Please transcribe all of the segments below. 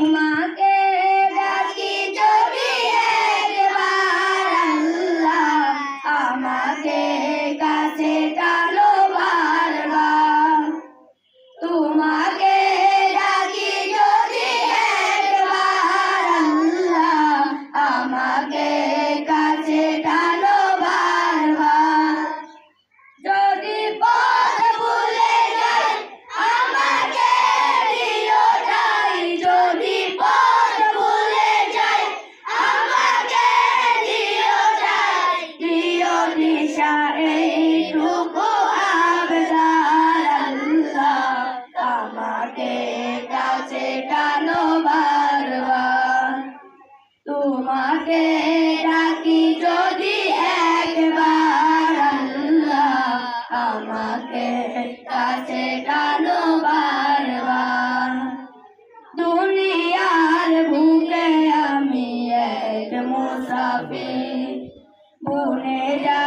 তোমাকে তোমাকে ডাকি যদি আমাকে কাছে টানো বারবার। দুনিয়ার বুকে আমি এক মুসাফির ভুলে যাই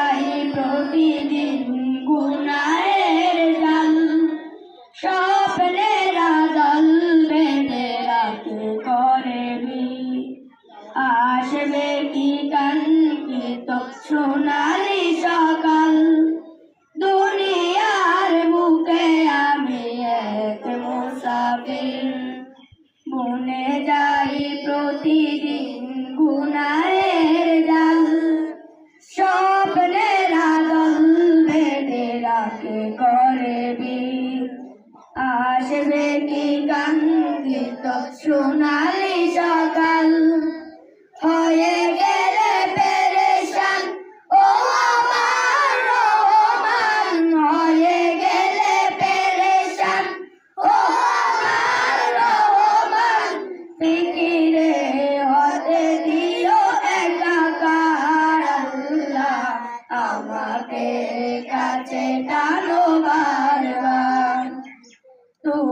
বনে যাই প্রতিদিন গুনায়ের জাল স্বপ্নের আদল বেঁধে রাখে করে বীর। আসবে কি কাঙ্ক্ষিত সোনালি সকাল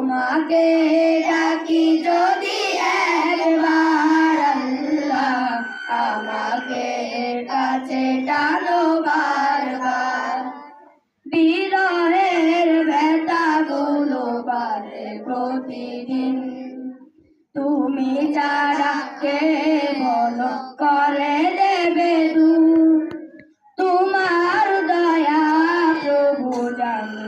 তোমাকে ডাকি যদি একবার আল্লাহ আমাকে কাছে টানো বারবার। বিরহের ব্যথা গুলো বারে প্রতিদিন। তুমি যারা কে করে দেবে দূর? তোমার দয়া প্রভু জানি।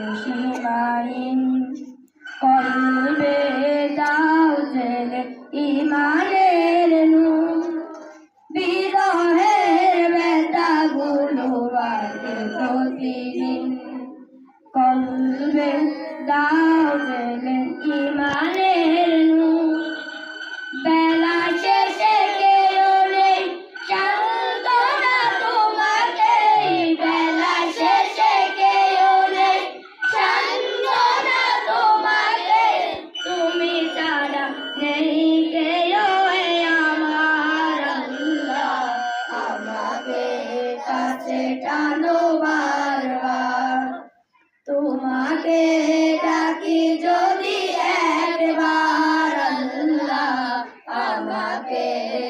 বারবার। তোমাকে ডাকি যদি একবার, আল্লাহ আমাকে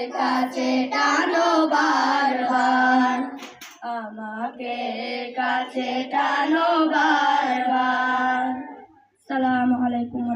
কাছে টানো বারবার। আমাকে কাছে টানো বারবার। সালাম আলাইকুম